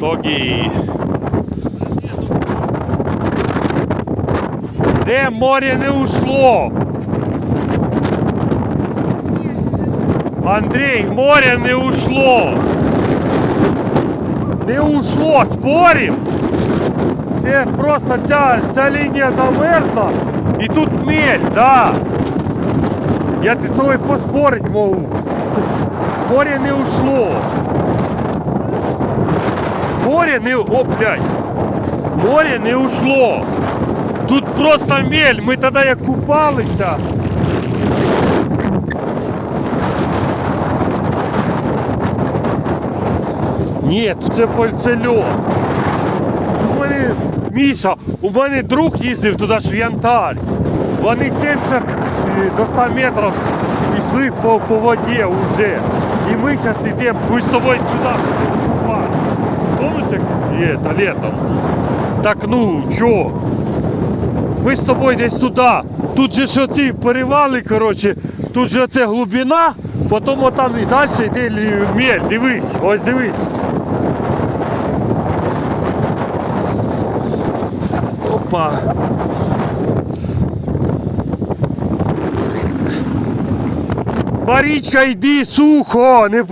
Тогі. Де море не ушло? Андрій, море не ушло. Не ушло, спорим? Це просто ця, ця лінія замерзла і тут мель, да. Я ти з тобою поспорить можу. Море не ушло. Море не... О, блядь. Море не ушло. Тут просто мель. Ми тоді як купалися. Ні, це, льод. У мене, Міша, у мене друг їздив туди ж в Янтарь. Вони 70 до 100 метрів йшли по, по воді вже. І ми зараз йдемо, ми з тобою туди. Помниш, як є, та літом? Так ну, чо? Ми з тобою десь туди. Тут же ж оці перевали, коротше, тут же оце глибина, потім отам і далі йде мель, дивись, ось дивись. Опа. Марічка, йди, сухо, не